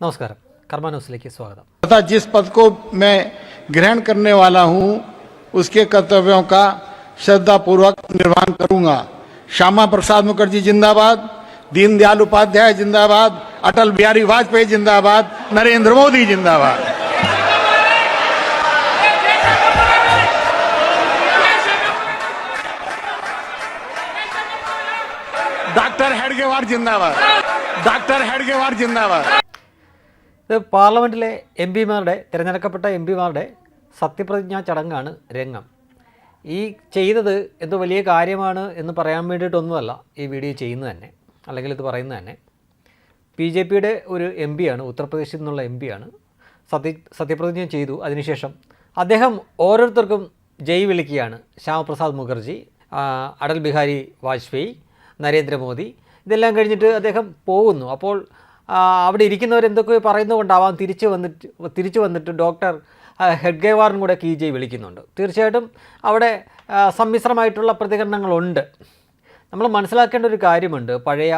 നമസ്കാരം കർമ്മ ന്യൂസിലേക്ക് സ്വാഗതം तथा जिस पद को मैं ग्रहण करने वाला हूं उसके कर्तव्यों का श्रद्धापूर्वक निर्वहन करूंगा श्यामा प्रसाद मुखर्जी जिंदाबाद दीनदयाल उपाध्याय जिंदाबाद अटल बिहारी वाजपेयी जिंदाबाद नरेंद्र मोदी जिंदाबाद डॉक्टर हेडगेवार जिंदाबाद डॉक्टर हेडगेवार जिंदाबाद ഇത് പാർലമെന്റിലെ എം പിമാരുടെ തിരഞ്ഞെടുക്കപ്പെട്ട എം പിമാരുടെ സത്യപ്രതിജ്ഞാ ചടങ്ങാണ് രംഗം. ഈ ചെയ്തത് എന്തോ വലിയ കാര്യമാണ് എന്ന് പറയാൻ വേണ്ടിയിട്ടൊന്നുമല്ല ഈ വീഡിയോ ചെയ്യുന്നത് തന്നെ അല്ലെങ്കിൽ ഇത് പറയുന്നത് തന്നെ. ബി ജെ പിയുടെ ഒരു എം പിയാണ് ഉത്തർപ്രദേശിൽ നിന്നുള്ള എം പിയാണ് സത്യ സത്യപ്രതിജ്ഞ ചെയ്തു. അതിനുശേഷം അദ്ദേഹം ഓരോരുത്തർക്കും ജയ് വിളിക്കുകയാണ്. ശ്യാമപ്രസാദ് മുഖർജി അടൽ ബിഹാരി വാജ്പേയി നരേന്ദ്രമോദി ഇതെല്ലാം കഴിഞ്ഞിട്ട് അദ്ദേഹം പോകുന്നു. അപ്പോൾ അവിടെ ഇരിക്കുന്നവർ എന്തൊക്കെയോ പറയുന്നതുകൊണ്ടാവാം തിരിച്ചു വന്നിട്ട് തിരിച്ചു വന്നിട്ട് ഡോക്ടർ ഹെഡ്ഗേവാറും കൂടെ കീ ജെ വിളിക്കുന്നുണ്ട്. തീർച്ചയായിട്ടും അവിടെ സമ്മിശ്രമായിട്ടുള്ള പ്രതികരണങ്ങളുണ്ട്. നമ്മൾ മനസ്സിലാക്കേണ്ട ഒരു കാര്യമുണ്ട്. പഴയ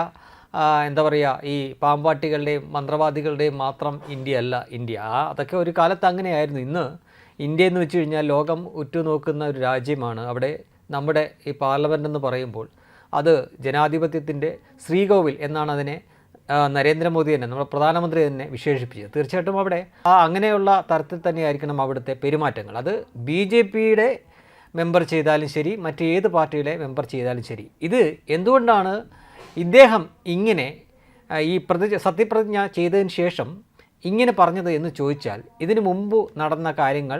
എന്താ പറയുക ഈ പാമ്പാട്ടികളുടെയും മന്ത്രവാദികളുടെയും മാത്രം ഇന്ത്യ അല്ല ഇന്ത്യ. ആ അതൊക്കെ ഒരു കാലത്ത് അങ്ങനെയായിരുന്നു. ഇന്ന് ഇന്ത്യ എന്ന് വെച്ച് കഴിഞ്ഞാൽ ലോകം ഉറ്റുനോക്കുന്ന ഒരു രാജ്യമാണ്. അവിടെ നമ്മുടെ ഈ പാർലമെന്റ് എന്ന് പറയുമ്പോൾ അത് ജനാധിപത്യത്തിന്റെ ശ്രീകോവിൽ എന്നാണ് അതിനെ നരേന്ദ്രമോദി തന്നെ നമ്മുടെ പ്രധാനമന്ത്രി തന്നെ വിശേഷിപ്പിച്ചത്. തീർച്ചയായിട്ടും അവിടെ ആ അങ്ങനെയുള്ള തരത്തിൽ തന്നെയായിരിക്കണം അവിടുത്തെ പെരുമാറ്റങ്ങൾ. അത് ബി ജെ പിയുടെ മെമ്പർ ചെയ്താലും ശരി മറ്റേത് പാർട്ടിയിലെ മെമ്പർ ചെയ്താലും ശരി. ഇത് എന്തുകൊണ്ടാണ് ഇദ്ദേഹം ഇങ്ങനെ ഈ പ്രതി സത്യപ്രതിജ്ഞ ചെയ്തതിന് ശേഷം ഇങ്ങനെ പറഞ്ഞത് എന്ന് ചോദിച്ചാൽ ഇതിനു മുമ്പ് നടന്ന കാര്യങ്ങൾ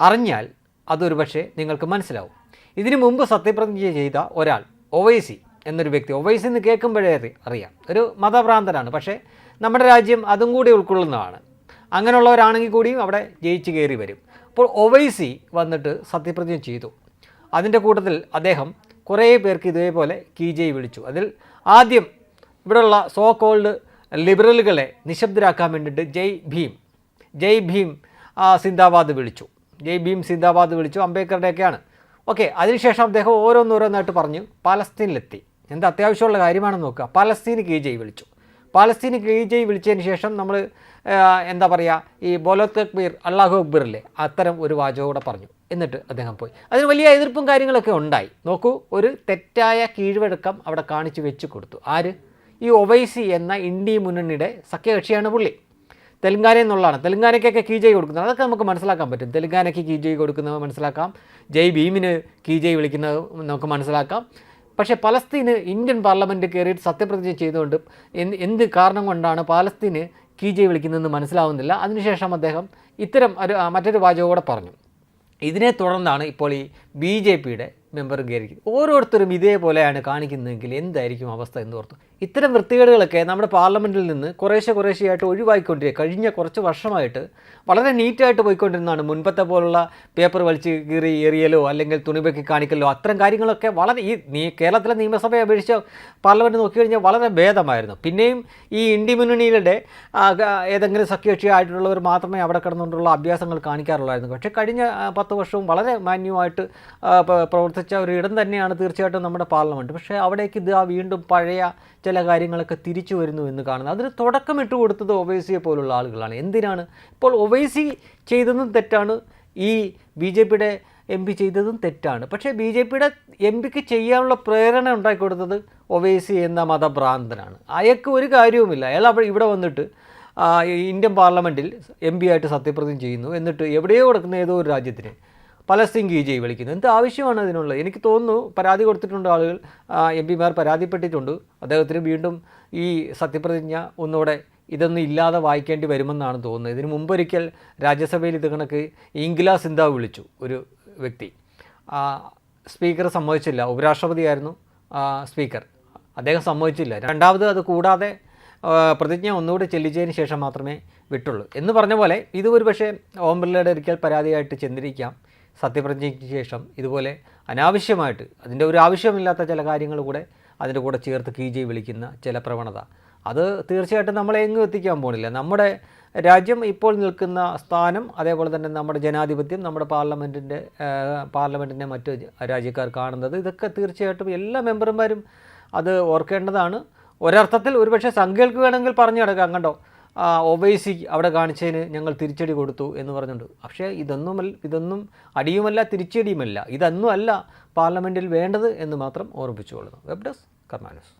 അറിഞ്ഞാൽ അതൊരു പക്ഷേ നിങ്ങൾക്ക് മനസ്സിലാവും. ഇതിനു മുമ്പ് സത്യപ്രതിജ്ഞ ചെയ്ത ഒരാൾ ഒവൈസി എന്നൊരു വ്യക്തി ഒവൈസ് എന്ന് കേൾക്കുമ്പോഴേ അറി- അറിയാം. ഒരു മതഭ്രാന്തനാണ് പക്ഷേ നമ്മുടെ രാജ്യം അതും കൂടി ഉൾക്കൊള്ളുന്നതാണ്. അങ്ങനെയുള്ളവരാണെങ്കിൽ കൂടിയും അവിടെ ജയിച്ചു കയറി വരും. അപ്പോൾ ഒവൈസി വന്നിട്ട് സത്യപ്രതിജ്ഞ ചെയ്തു. അതിന്റെ കൂട്ടത്തിൽ അദ്ദേഹം കുറേ പേർക്ക് ഇതേപോലെ കീജയ് വിളിച്ചു. അതിൽ ആദ്യം ഇവിടെയുള്ള സോ കോൾഡ് ലിബറലുകളെ നിശബ്ദരാക്കാൻ വേണ്ടിയിട്ട് ജയ് ഭീം ജയ് ഭീം സിന്ദാബാദ് വിളിച്ചു. ജയ് ഭീം സിന്ദാബാദ് വിളിച്ചു അംബേദ്കറുടെയൊക്കെയാണ്. ഓക്കെ അതിനുശേഷം അദ്ദേഹം ഓരോന്നോരോന്നായിട്ട് പറഞ്ഞു പാലസ്തീനിലെത്തി. എന്താ അത്യാവശ്യമുള്ള കാര്യമാണെന്ന് നോക്കുക. പലസ്തീന് കെ ജെ വിളിച്ചു. പാലസ്തീന് കെ ജെ വിളിച്ചതിന് ശേഷം നമ്മൾ എന്താ പറയുക ഈ ബോലോത്ത് അക്ബീർ അള്ളാഹു അക്ബീറില്ലേ അത്തരം ഒരു വാചകം കൂടെ പറഞ്ഞു. എന്നിട്ട് അദ്ദേഹം പോയി. അതിന് വലിയ എതിർപ്പും കാര്യങ്ങളൊക്കെ ഉണ്ടായി. നോക്കൂ ഒരു തെറ്റായ കീഴ്വഴക്കം അവിടെ കാണിച്ചു വെച്ച് കൊടുത്തു. ആര്? ഈ ഒവൈസി എന്ന ഇന്ത്യ മുന്നണിയുടെ സഖ്യകക്ഷിയാണ് പുള്ളി. തെലുങ്കാന എന്നുള്ളതാണ്. തെലുങ്കാനയ്ക്കൊക്കെ ജെ കൊടുക്കുന്നത്. അതൊക്കെ നമുക്ക് മനസ്സിലാക്കാൻ പറ്റും. തെലുങ്കാനയ്ക്ക് ജെ കൊടുക്കുന്നത് മനസ്സിലാക്കാം. ജയ് ഭീമിന് കീ ജെ വിളിക്കുന്നത് നമുക്ക് മനസ്സിലാക്കാം. പക്ഷേ പലസ്തീന് ഇന്ത്യൻ പാർലമെന്റ് കയറിയിട്ട് സത്യപ്രതിജ്ഞ ചെയ്തുകൊണ്ട് എന്ത് കാരണം കൊണ്ടാണ് പാലസ്തീന് കീ ജയ് വിളിക്കുന്നതെന്ന് മനസ്സിലാവുന്നില്ല. അതിനുശേഷം അദ്ദേഹം ഇത്തരം ഒരു മറ്റൊരു വാചകം കൂടെ പറഞ്ഞു. ഇതിനെ തുടർന്നാണ് ഇപ്പോൾ ഈ ബി ജെ പിയുടെ മെമ്പർ കയറിയിരിക്കും ഓരോരുത്തരും ഇതേപോലെയാണ് കാണിക്കുന്നതെങ്കിൽ എന്തായിരിക്കും അവസ്ഥ എന്ന് ഓർത്തു. ഇത്തരം വൃത്തികേടുകളൊക്കെ നമ്മുടെ പാർലമെന്റിൽ നിന്ന് കുറേശ്ശെ കുറേശ്ശെയായിട്ട് ഒഴിവാക്കിക്കൊണ്ടിരിക്കുക കഴിഞ്ഞ കുറച്ച് വർഷമായിട്ട് വളരെ നീറ്റായിട്ട് പോയിക്കൊണ്ടിരുന്നതാണ് മുൻപത്തെ പോലുള്ള പേപ്പർ വലിച്ച് കീറി എറിയലോ അല്ലെങ്കിൽ തുണിപൊക്കി കാണിക്കലോ. അത്തരം കാര്യങ്ങളൊക്കെ വളരെ ഈ നീ കേരളത്തിലെ നിയമസഭയെ അപേക്ഷിച്ച് പാർലമെന്റ് നോക്കിക്കഴിഞ്ഞാൽ വളരെ ഭേദമായിരുന്നു. പിന്നെയും ഈ ഇന്ത്യ ഏതെങ്കിലും സഖ്യകക്ഷിയായിട്ടുള്ളവർ മാത്രമേ അവിടെ കിടന്നുകൊണ്ടുള്ള അഭ്യാസങ്ങൾ കാണിക്കാറുള്ളായിരുന്നു. പക്ഷേ കഴിഞ്ഞ പത്ത് വർഷവും വളരെ മാന്യമായിട്ട് പ്രവർത്തിച്ച ഒരു ഇടം തന്നെയാണ് തീർച്ചയായിട്ടും നമ്മുടെ പാർലമെന്റ് പക്ഷേ അവിടേക്ക് ഇത് ആ വീണ്ടും പഴയ ചില കാര്യങ്ങളൊക്കെ തിരിച്ചു വരുന്നു എന്ന് കാണുന്നത് അതിന് തുടക്കമിട്ട് കൊടുത്തത് ഒവൈസിയെ പോലുള്ള ആളുകളാണ്. എന്തിനാണ്? ഇപ്പോൾ ഒവൈസി ചെയ്തതും തെറ്റാണ്. ഈ ബി ജെ പിയുടെ എം പി ചെയ്തതും തെറ്റാണ്. പക്ഷേ ബി ജെ പിയുടെ എം പിക്ക് ചെയ്യാനുള്ള പ്രേരണ ഉണ്ടാക്കി കൊടുത്തത് ഒവൈസി എന്ന മതഭ്രാന്തനാണ്. അയാൾക്ക് ഒരു കാര്യവുമില്ല. അയാൾ അവിടെ ഇവിടെ വന്നിട്ട് ഇന്ത്യൻ പാർലമെന്റിൽ എം പി ആയിട്ട് സത്യപ്രതിജ്ഞ ചെയ്യുന്നു. എന്നിട്ട് എവിടെയോ കിടക്കുന്ന ഏതോ ഒരു രാജ്യത്തിന് പലസ്തീൻ കീ ജയ് വിളിക്കുന്നു. എന്ത് ആവശ്യമാണ് അതിനുള്ളത്? എനിക്ക് തോന്നുന്നു പരാതി കൊടുത്തിട്ടുണ്ട് ആളുകൾ. എം പിമാർ പരാതിപ്പെട്ടിട്ടുണ്ട്. അദ്ദേഹത്തിന് വീണ്ടും ഈ സത്യപ്രതിജ്ഞ ഒന്നുകൂടെ ഇതൊന്നും ഇല്ലാതെ വായിക്കേണ്ടി വരുമെന്നാണ് തോന്നുന്നത്. ഇതിന് മുമ്പൊരിക്കൽ രാജ്യസഭയിൽ ഇത് കണക്ക് ഇംഗ്ലാ സിന്ധാവ് വിളിച്ചു ഒരു വ്യക്തി. സ്പീക്കർ സമ്മതിച്ചില്ല. ഉപരാഷ്ട്രപതിയായിരുന്നു സ്പീക്കർ. അദ്ദേഹം സമ്മതിച്ചില്ല. രണ്ടാമത് അത് കൂടാതെ പ്രതിജ്ഞ ഒന്നുകൂടി ചെല്ലിച്ചതിന് ശേഷം മാത്രമേ വിട്ടുള്ളൂ. എന്ന് പറഞ്ഞ പോലെ ഇത് ഒരു പക്ഷേ ഓം ബിർളയുടെ ഒരിക്കൽ പരാതിയായിട്ട് ചെന്നിരിക്കാം. സത്യപ്രതിജ്ഞയ്ക്ക് ശേഷം ഇതുപോലെ അനാവശ്യമായിട്ട് അതിന്റെ ഒരു ആവശ്യമില്ലാത്ത ചില കാര്യങ്ങൾ കൂടെ അതിന്റെ കൂടെ ചേർത്ത് കീജി വിളിക്കുന്ന ചില പ്രവണത. അത് തീർച്ചയായിട്ടും നമ്മളെ എങ്ങും എത്തിക്കാൻ പോകുന്നില്ല നമ്മുടെ രാജ്യം ഇപ്പോൾ നിൽക്കുന്ന സ്ഥാനം അതേപോലെ തന്നെ നമ്മുടെ ജനാധിപത്യം നമ്മുടെ പാർലമെന്റിന്റെ പാർലമെന്റിന്റെ മറ്റ് രാജ്യക്കാർ കാണുന്നത് ഇതൊക്കെ തീർച്ചയായിട്ടും എല്ലാ മെമ്പർമാരും അത് ഓർക്കേണ്ടതാണ്. ഒരർത്ഥത്തിൽ ഒരുപക്ഷെ സംഖ്യകൾക്ക് വേണമെങ്കിൽ പറഞ്ഞു കിടക്കാം കണ്ടോ? ഒവൈസി അവിടെ കാണിച്ചതിന് ഞങ്ങൾ തിരിച്ചടി കൊടുത്തു എന്ന് പറഞ്ഞിട്ടുണ്ട്. പക്ഷേ ഇതൊന്നും ഇതൊന്നും അടിയുമല്ല തിരിച്ചടിയുമല്ല. ഇതൊന്നും അല്ല പാർലമെന്റിൽ വേണ്ടത് എന്ന് മാത്രം ഓർമ്മിച്ചുകൊള്ളുന്നു വെബ് ഡെസ്ക് കർമാനസ്